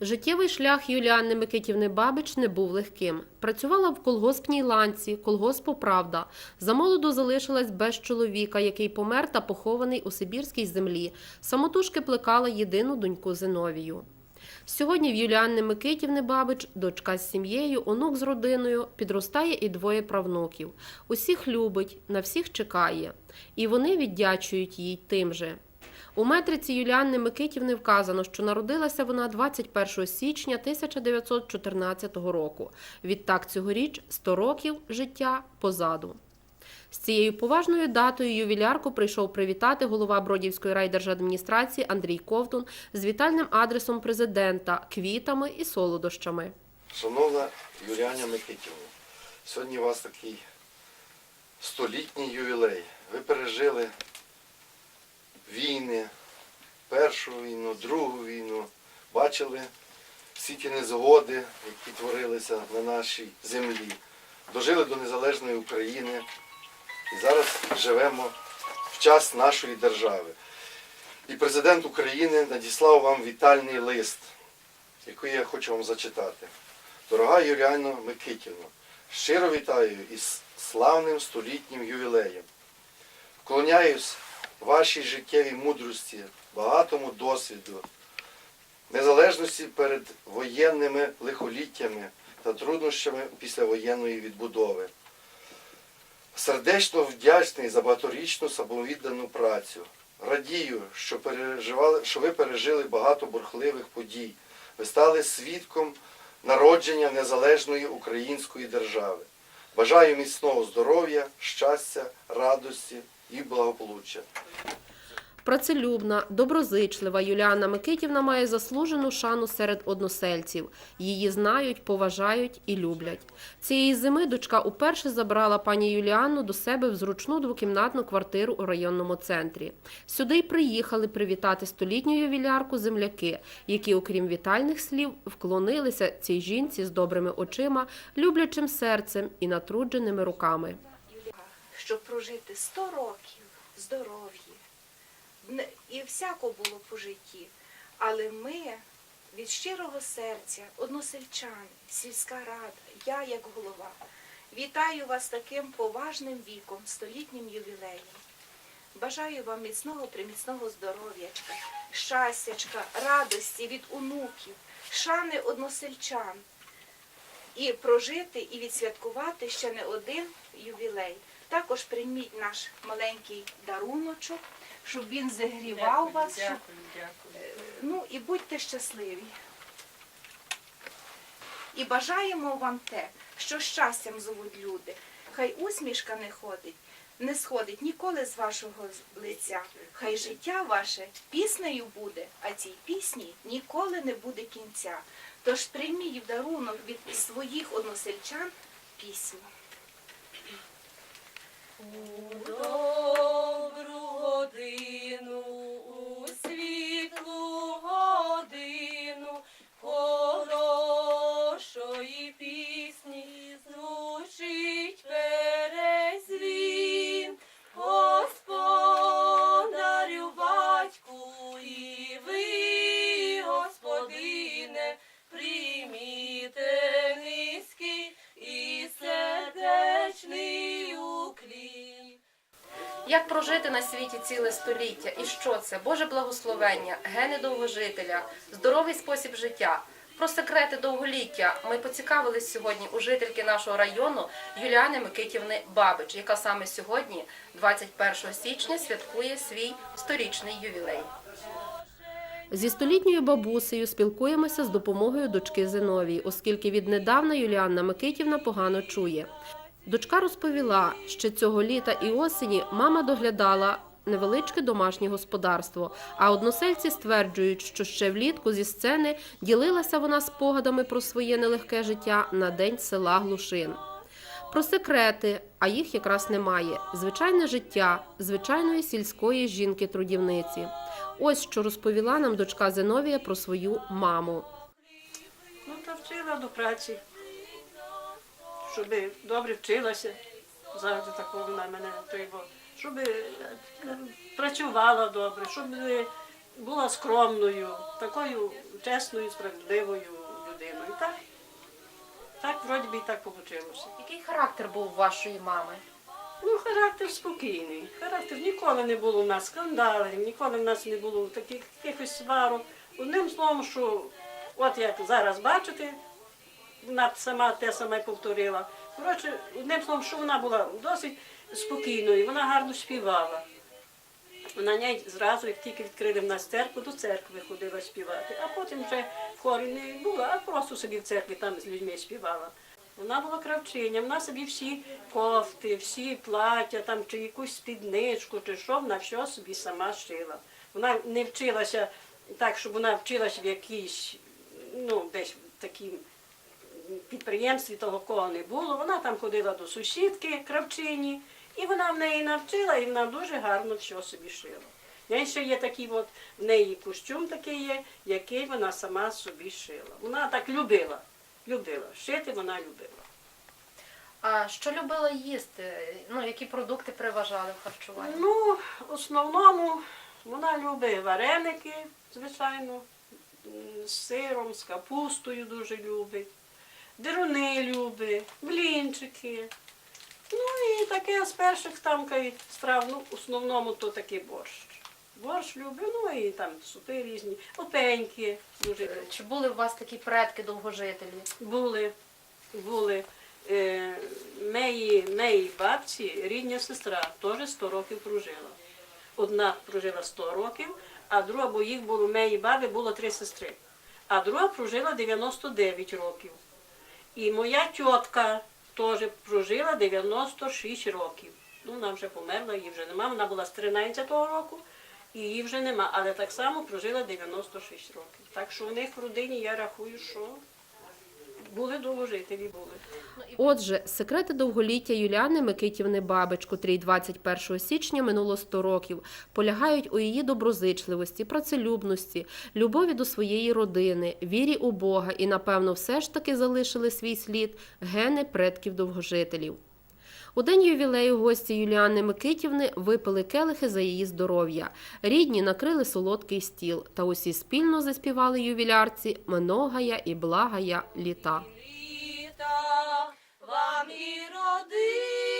Життєвий шлях Юліани Микитівни Бабич не був легким. Працювала в колгоспній ланці, колгоспу Правда. Замолоду залишилась без чоловіка, який помер та похований у Сибірській землі. Самотужки плекала єдину доньку Зиновію. Сьогодні в Юліанни Микитівни Бабич, дочка з сім'єю, онук з родиною, підростає і двоє правнуків. Усіх любить, на всіх чекає. І вони віддячують їй тим же. У метриці Юліанни Микитівни вказано, що народилася вона 21 січня 1914 року. Відтак цьогоріч 100 років життя позаду. З цією поважною датою ювілярку прийшов привітати голова Бродівської райдержадміністрації Андрій Ковтун з вітальним адресом президента, квітами і солодощами. Шановна Юліаня Микитівна, сьогодні у вас такий столітній ювілей. Ви пережили війни, першу війну, другу війну, бачили всі ті незгоди, які творилися на нашій землі. Дожили до незалежної України і зараз живемо в час нашої держави. І президент України надіслав вам вітальний лист, який я хочу вам зачитати. Дорога Юліано Микитівна, щиро вітаю із славним столітнім ювілеєм. Вклоняюсь вашій життєвій мудрості, багатому досвіду, незалежності перед воєнними лихоліттями та труднощами післявоєнної відбудови. Сердечно вдячний за багаторічну самовіддану працю. Радію, що, переживали, що ви пережили багато бурхливих подій. Ви стали свідком народження незалежної української держави. Бажаю міцного здоров'я, щастя, радості і благополуччя. Працелюбна, доброзичлива Юліана Микитівна має заслужену шану серед односельців. Її знають, поважають і люблять. Цієї зими дочка уперше забрала пані Юліанну до себе в зручну двокімнатну квартиру у районному центрі. Сюди й приїхали привітати столітню ювілярку земляки, які, окрім вітальних слів, вклонилися цій жінці з добрими очима, люблячим серцем і натрудженими руками. щоб прожити 100 років здоров'я. І всяко було по житті. Але ми від щирого серця, односельчани, сільська рада, я як голова, вітаю вас таким поважним віком, столітнім ювілеєм. Бажаю вам міцного приміцного здоров'ячка, щастячка, радості від онуків, шани односельчан і прожити і відсвяткувати ще не один ювілей. Також прийміть наш маленький даруночок, щоб він зігрівав вас. щоб- Дякую, дякую. Ну і будьте щасливі. І бажаємо вам те, що щастям зовуть люди. Хай усмішка не ходить, не сходить ніколи з вашого лиця. Хай життя ваше піснею буде, а цій пісні ніколи не буде кінця. Тож прийміть в дарунок від своїх односельчан пісню. У Як прожити на світі ціле століття? І що це? Боже благословення, гени довгожителя, здоровий спосіб життя. Про секрети довголіття ми поцікавились сьогодні у жительки нашого району Юліани Микитівни Бабич, яка саме сьогодні, 21 січня, святкує свій сторічний ювілей. Зі столітньою бабусею спілкуємося з допомогою дочки Зиновії, оскільки віднедавна Юліанна Микитівна погано чує. Дочка розповіла, що цього літа і осені мама доглядала невеличке домашнє господарство, а односельці стверджують, що ще влітку зі сцени ділилася вона спогадами про своє нелегке життя на день села Глушин. Про секрети, а їх якраз немає. Звичайне життя звичайної сільської жінки-трудівниці. Ось що розповіла нам дочка Зиновія про свою маму. Ну, та вчила до праці, щоб добре вчилася. Завжди такого вона мене треба. Щоб е, працювала добре, щоб була скромною, такою чесною, справедливою людиною. Так, так вроді би і так вийшло. Який характер був вашої мами? Ну, характер спокійний. Характер ніколи не було в нас скандалів, ніколи в нас не було таких якихось сварок. Одним словом, що от як зараз бачите, вона сама те саме повторила. Коротше, одним словом, що вона була досить спокійною, вона гарно співала. Вона навіть зразу, як тільки відкрили в нас церкву, до церкви ходила співати, а потім вже в хорі не була, а просто собі в церкві там з людьми співала. Вона була кравчиня, вона собі всі кофти, всі плаття, там, чи якусь спідничку, чи що, вона все собі сама шила. Вона не вчилася так, щоб вона вчилася в якійсь, ну, десь такій підприємстві того кого не було. Вона там ходила до сусідки кравчині, і вона в неї навчила, і вона дуже гарно все собі шила. Я ще є такий от в неї костюм такий є, який вона сама собі шила. Вона так любила, любила. Шити вона любила. А що любила їсти? Ну, які продукти переважали в харчуванні? Ну, в основному вона любить вареники, звичайно, з сиром, з капустою дуже любить. Деруни любить, блінчики. Ну і таке з перших там кай, страв, ну, в основному то такий борщ. Борщ любить, ну і там супи різні, опеньки дуже. Чи були у вас такі предки довгожителі? Були, були. Е, моїй, моїй бабці рідня сестра теж 100 років прожила. Одна прожила 100 років, а друга, бо їх було, в баби було три сестри. А друга прожила 99 років. І моя тітка теж прожила 96 років. Ну, вона вже померла, її вже нема. Вона була з 13-го року, і її вже нема. Але так само прожила 96 років. Так що у них в родині я рахую, що були довгожителі були. Отже, секрети довголіття Юліани Микитівни Бабич, котрій 21 січня минуло 100 років, полягають у її доброзичливості, працелюбності, любові до своєї родини, вірі у Бога і, напевно, все ж таки залишили свій слід гени предків довгожителів. У день ювілею гості Юліани Микитівни випили келихи за її здоров'я. Рідні накрили солодкий стіл, та усі спільно заспівали ювілярці «Многая і благая літа. вам і родини.